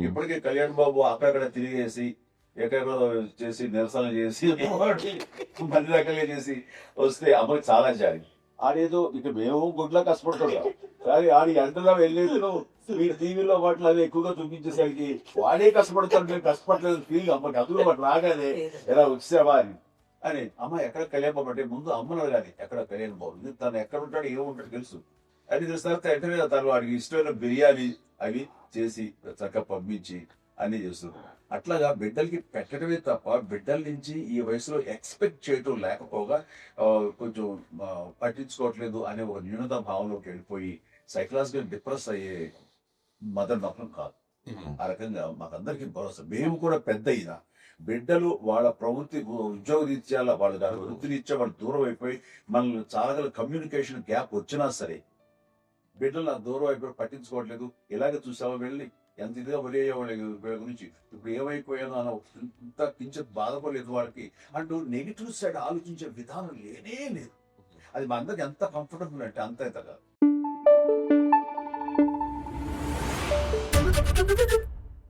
ఇప్పటికే కళ్యాణ్ బాబు అక్కడక్కడ తిరిగేసి ఎక్కడెక్కడ చేసి నిరసన చేసి పది రకాలుగా చేసి వస్తే అమ్మకి చాలా జారి ఆడేదో ఇక మేము గుడ్లా కష్టపడుతున్నాం కానీ ఆడి ఎంతలో వెళ్ళేది మీ టీవీలో వాటిలో అవి ఎక్కువగా చూపించేసరికి వాడే కష్టపడతాడు మేము కష్టపడలేదు ఫీల్ అమ్మకి అందులో వాటి రాగానే ఎలా వచ్చావా అని. అని అమ్మ ఎక్కడ కళ్యాణ్ బాబు అంటే ముందు అమ్మను అడగాలి ఎక్కడ కళ్యాణ్ బాబు? తను ఎక్కడ ఉంటాడు ఏముంటాడు తెలుసు. అని తెలిసిన తర్వాత వెంటనే తను వాడికి ఇష్టమైన బిర్యానీ అవి చేసి చక్కగా పంపించి అన్ని చేస్తుంది అట్లాగా బిడ్డలకి పెట్టడమే తప్ప బిడ్డల నుంచి ఈ వయసులో ఎక్స్పెక్ట్ చేయటం లేకపోగా కొంచెం పట్టించుకోవట్లేదు అనే ఒక న్యూనత భావంలోకి వెళ్ళిపోయి సైకలాజికల్ డిప్రెస్ అయ్యే మదర్ మాత్రం కాదు. ఆ రకంగా మాకందరికి భరోసా. మేము కూడా పెద్ద అయినా బిడ్డలు వాళ్ళ ప్రవృత్తి ఉద్యోగ రీత్యా వాళ్ళ దాని వృత్తి రీత్యా వాళ్ళు దూరం అయిపోయి మనల్ని చాలా కమ్యూనికేషన్ గ్యాప్ వచ్చినా సరే బిడ్డలు నాకు దూరం అయిపోయి పట్టించుకోవట్లేదు. ఇలాగే చూసావా వెళ్ళి ఎంత ఇదిగా వదిలేయవాళ్ళు వీళ్ళ గురించి. ఇప్పుడు ఏమైపోయానో అని ఇంత కించిత్ బాధపడలేదు వాళ్ళకి. అంటూ నెగిటివ్ సైడ్ ఆలోచించే విధానం లేనే లేదు. అది మా అందరికి ఎంత కంఫర్టబుల్ అంటే అంత ఇంత కాదు